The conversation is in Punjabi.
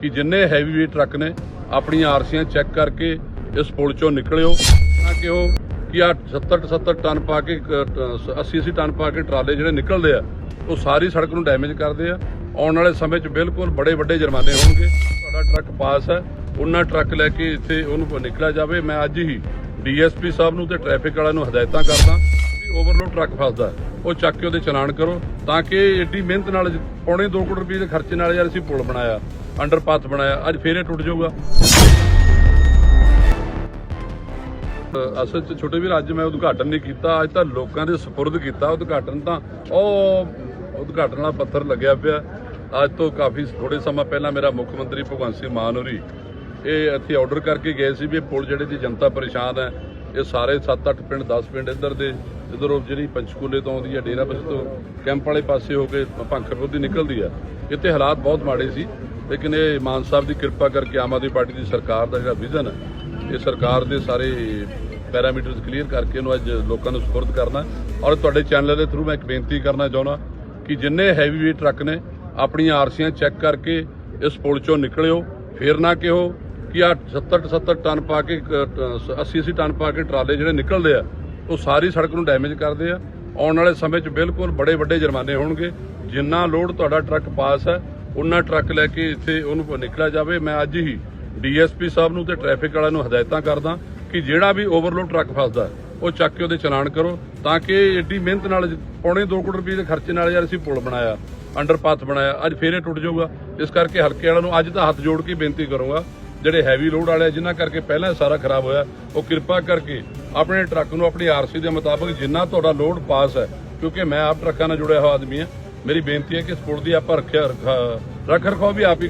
ਕਿ ਜਿੰਨੇ ਹੈਵੀ weight ਟਰੱਕ ਨੇ, ਆਪਣੀਆਂ ਆਰਸੀਆਂ ਚੈੱਕ ਕਰਕੇ ਇਸ ਪੁਲ ਚੋਂ ਨਿਕਲਿਓ, ਤਾਂ ਕਿ ਉਹ ਕਿ ਆ 70 70 ਟਨ ਪਾ ਕੇ 80 80 ਟਨ ਪਾ ਕੇ ਟਰਾਲੇ ਜਿਹੜੇ ਨਿਕਲਦੇ ਆ, ਉਹ ਸਾਰੀ ਸੜਕ ਨੂੰ ਡੈਮੇਜ ਕਰਦੇ ਆ। ਆਉਣ ਵਾਲੇ ਸਮੇਂ 'ਚ ਬਿਲਕੁਲ ਬੜੇ ਵੱਡੇ ਜੁਰਮਾਨੇ ਹੋਣਗੇ। ਤੁਹਾਡਾ ਟਰੱਕ ਪਾਸ ਹੈ, ਉਹਨਾਂ ਟਰੱਕ ਲੈ ਕੇ ਇੱਥੇ ਉਹਨੂੰ ਨਿਕਲਿਆ ਜਾਵੇ। ਮੈਂ ਅੱਜ ਹੀ ਡੀਐਸਪੀ ਸਾਹਿਬ ਨੂੰ ਤੇ ਟ੍ਰੈਫਿਕ ਵਾਲਿਆਂ ਨੂੰ ਹਦਾਇਤਾਂ ਕਰਦਾ ਵੀ ਓਵਰਲੋਡ ਟਰੱਕ ਫਸਦਾ। ਉਹ ਚੱਕ ਕੇ ਉਹਦੇ ਚਲਾਨ ਕਰੋ। ਤਾਂ ਕਿ ਏਡੀ ਮਿਹਨਤ ਨਾਲ ਪੌਣੇ 2 ਕਰੋੜ ਰੁਪਏ ਦੇ ਖਰਚੇ ਨਾਲ ਯਾਰ ਅਸੀਂ ਪੁਲ ਬਣਾਇਆ ਅੰਡਰਪਾਥ ਬਣਾਇਆ ਅੱਜ ਫੇਰ ਇਹ ਟੁੱਟ ਜਾਊਗਾ। ਅ, ਅਸਲ ਚ ਛੋਟੇ ਵੀਰ ਅੱਜ ਮੈਂ ਉਦਘਾਟਨ ਨਹੀਂ ਕੀਤਾ ਅੱਜ ਤਾਂ ਲੋਕਾਂ ਦੇ ਸਪੁਰਦ ਕੀਤਾ ਉਦਘਾਟਨ ਤਾਂ। ਉਹ ਉਦਘਾਟਨ ਵਾਲਾ ਪੱਥਰ ਲੱਗਿਆ ਪਿਆ। ਅੱਜ ਤੋਂ ਕਾਫੀ ਥੋੜੇ ਸਮਾਂ ਪਹਿਲਾਂ ਮੇਰਾ ਮੁੱਖ ਮੰਤਰੀ ਭਗਵੰਤ ਸਿੰਘ ਮਾਨ ਹੋਰੀ ਇਹ ਇੱਥੇ ਆਰਡਰ ਕਰਕੇ ਗਏ ਸੀ ਵੀ ਇਹ ਪੁਲ ਜਿਹੜੇ ਦੀ ਜਨਤਾ ਪਰੇਸ਼ਾਨ ਹੈ, ਇਹ ਸਾਰੇ 7-8 ਪਿੰਡ 10 ਪਿੰਡ ਇੱਧਰ ਦੇ, ਇਧਰੋਂ ਜਿਹੜੀ ਪੰਚਕੂਲੇ ਤੋਂ ਆਉਂਦੀ ਹੈ, ਡੇਰਾ ਬਸ ਤੋਂ ਕੈਂਪ ਵਾਲੇ ਪਾਸੇ ਹੋ ਕੇ ਭੰਖਰਪੁਰ ਦੀ ਨਿਕਲਦੀ ਹੈ। ਇੱਥੇ ਹਾਲਾਤ ਬਹੁਤ ਮਾੜੇ ਸੀ, ਲੇਕਿਨ ਇਹ ਮਾਨ ਸਾਹਿਬ ਦੀ ਕਿਰਪਾ ਕਰਕੇ ਆਮ ਆਦਮੀ ਪਾਰਟੀ ਦੀ ਸਰਕਾਰ ਦਾ ਜਿਹੜਾ ਵਿਜ਼ਨ ਹੈ, ਇਹ ਸਰਕਾਰ ਦੇ ਸਾਰੇ ਪੈਰਾਮੀਟਰਸ ਕਲੀਅਰ ਕਰਕੇ ਇਹਨੂੰ ਅੱਜ ਲੋਕਾਂ ਨੂੰ ਸਪੁਰਦ ਕਰਨਾ ਔਰ ਤੁਹਾਡੇ ਚੈਨਲ ਦੇ ਥਰੂ ਮੈਂ ਇੱਕ ਬੇਨਤੀ ਕਰਨਾ ਚਾਹੁੰਦਾ ਕਿ ਜਿੰਨੇ ਹੈਵੀ weight ਟਰੱਕ ਨੇ, ਆਪਣੀਆਂ ਆਰਸੀਆਂ ਚੈੱਕ ਕਰਕੇ ਇਸ ਪੁਲ ਚੋਂ ਨਿਕਲਿਓ, ਫੇਰ ਨਾ ਕਿਹੋ ਕਿ ਆ 70 70 ਟਨ ਪਾ ਕੇ 80 80 ਟਨ ਪਾ ਕੇ ਟਰਾਲੇ ਜਿਹੜੇ ਨਿਕਲਦੇ ਆ, ਉਹ ਸਾਰੀ ਸੜਕ ਨੂੰ ਡੈਮੇਜ ਕਰਦੇ ਆ। ਆਉਣ ਵਾਲੇ ਸਮੇਂ 'ਚ ਬਿਲਕੁਲ ਬੜੇ ਵੱਡੇ ਜੁਰਮਾਨੇ ਹੋਣਗੇ। ਜਿੰਨਾ ਲੋਡ ਤੁਹਾਡਾ ਟਰੱਕ ਪਾਸ ਹੈ ਉਹਨਾਂ ਟਰੱਕ ਲੈ ਕੇ ਇੱਥੇ ਉਹਨੂੰ ਨਿਕਲਿਆ ਜਾਵੇ। ਮੈਂ ਅੱਜ ਹੀ ਡੀਐਸਪੀ ਸਾਹਿਬ ਨੂੰ ਤੇ ਟ੍ਰੈਫਿਕ ਵਾਲਿਆਂ ਨੂੰ ਹਦਾਇਤਾਂ ਕਰਦਾ ਕਿ ਜਿਹੜਾ ਵੀ ਓਵਰਲੋਡ ਟਰੱਕ ਫਸਦਾ, ਉਹ ਚੱਕ ਕੇ ਉਹਦੇ ਚਲਾਨ ਕਰੋ, ਤਾਂ ਕਿ ਏਡੀ ਮਿਹਨਤ ਨਾਲ ਪੌਣੇ 2 ਕਰੋੜ ਰੁਪਏ ਦੇ ਖਰਚੇ ਨਾਲ ਯਾਰ ਅਸੀਂ ਪੁਲ ਬਣਾਇਆ ਅੰਡਰਪਾਥ ਬਣਾਇਆ, ਅੱਜ ਫੇਰ ਇਹ ਟੁੱਟ ਜਾਊਗਾ। ਇਸ ਕਰਕੇ ਹਲਕੇ ਵਾਲਿਆਂ ਨੂੰ ਅੱਜ ਤਾਂ ਹੱਥ ਜੋੜ ਕੇ ਬੇਨਤੀ ਕਰੂੰਗਾ ਜਿਹੜੇ ਹੈਵੀ ਲੋਡ ਵਾਲੇ ਆ, ਜਿਨ੍ਹਾਂ ਕਰਕੇ ਪਹਿਲਾਂ ਸਾਰਾ ਖਰਾਬ ਹੋਇਆ ਉਹ ਕਿਰਪਾ ਕਰਕੇ ਆਪਣੇ ਟਰੱਕ ਨੂੰ ਆਪਣੀ ਆਰਸੀ ਦੇ ਮੁਤਾਬਕ ਜਿੰਨਾ ਤੁਹਾਡਾ ਲੋਡ ਪਾਸ ਹੈ ਕਿਉਂਕਿ ਮੈਂ ਆਪ ਟਰੱਕਾਂ ਨਾਲ ਜੁੜਿਆ ਹੋਇਆ ਆਦਮੀ ਹਾਂ ਮੇਰੀ ਬੇਨਤੀ ਹੈ ਕਿ ਇਸ ਪੁਲ ਦੀ ਆਪਾਂ ਰੱਖਿਆ ਰੱਖ ਰਖਾਓ ਵੀ ਆਪ ਹੀ